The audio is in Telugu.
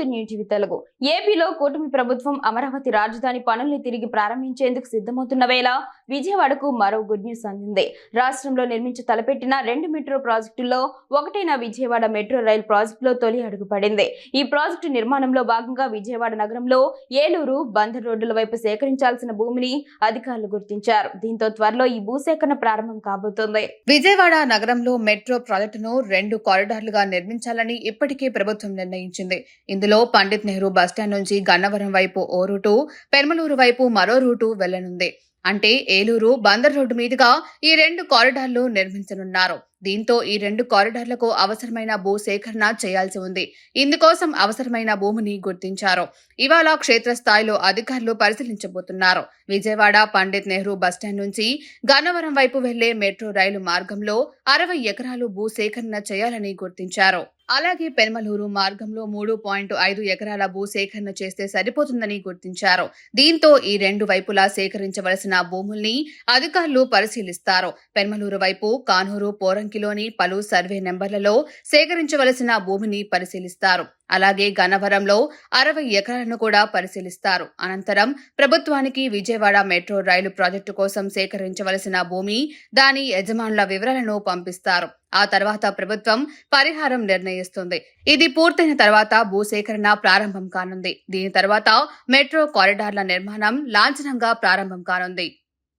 To new TV Telugu. ఏపీలో కూటమి ప్రభుత్వం అమరావతి రాజధాని పనుల్ని తిరిగి ప్రారంభించేందుకు సిద్ధమవుతున్న వేళ విజయవాడకు మరో గుడ్ న్యూస్ అందింది. రాష్ట్రంలో నిర్మించి తలపెట్టిన రెండు మెట్రో ప్రాజెక్టుల్లో ఒకటైన విజయవాడ మెట్రో రైల్ ప్రాజెక్టులో తొలి అడుగు పడింది. ఈ ప్రాజెక్టు నిర్మాణంలో భాగంగా విజయవాడ నగరంలో ఏలూరు బందర్ రోడ్డుల వైపు సేకరించాల్సిన భూమిని అధికారులు గుర్తించారు. దీంతో త్వరలో ఈ భూసేకరణ ప్రారంభం కాబోతోంది. విజయవాడ నగరంలో మెట్రో ప్రాజెక్టును రెండు కారిడార్లుగా నిర్మించాలని ఇప్పటికే ప్రభుత్వం నిర్ణయించింది. ఇందులో పండిత్ నెహ్రూ బస్టాండ్ నుంచి గన్నవరం వైపు ఓ రూటు పెర్మలూరు వైపు మరో రూటు వెళ్ళనుంది అంటే ఏలూరు బందర్ రోడ్డు మీదుగా ఈ రెండు కారిడార్లు నిర్మించనున్నారు. దీంతో ఈ రెండు కారిడార్లకు అవసరమైన భూ సేకరణ చేయాల్సి ఉంది. ఇందుకోసం అవసరమైన భూమిని గుర్తించారు. ఇవాళ క్షేత్రస్థాయిలో అధికారులు పరిశీలించబోతున్నారు. విజయవాడ పండిత్ నెహ్రూ బస్టాండ్ నుంచి గన్నవరం వైపు వెళ్ళే మెట్రో రైలు మార్గంలో అరవై ఎకరాలు భూ సేకరణ చేయాలని గుర్తించారు. అలాగే పెనమలూరు మార్గంలో మూడు పాయింట్ ఐదు ఎకరాల భూ సేకరణ చేస్తే సరిపోతుందని గుర్తించారు. దీంతో ఈ రెండు వైపులా సేకరించవలసిన భూముల్ని అధికారులు పరిశీలిస్తారు. పెన్మలూరు వైపు కానూరు పోరంకిలోని పలు సర్వే నెంబర్లలో సేకరించవలసిన భూమిని పరిశీలిస్తారు. అలాగే గన్నవరంలో అరవై ఎకరాలను కూడా పరిశీలిస్తారు. అనంతరం ప్రభుత్వానికి విజయవాడ మెట్రో రైలు ప్రాజెక్టు కోసం సేకరించవలసిన భూమి దాని యజమానుల వివరాలను పంపిస్తారు. ఆ తర్వాత ప్రభుత్వం పరిహారం నిర్ణయిస్తుంది. ఇది పూర్తయిన తర్వాత భూసేకరణ ప్రారంభం కానుంది. దీని తర్వాత మెట్రో కారిడార్ల నిర్మాణం లాంఛనంగా ప్రారంభం కానుంది.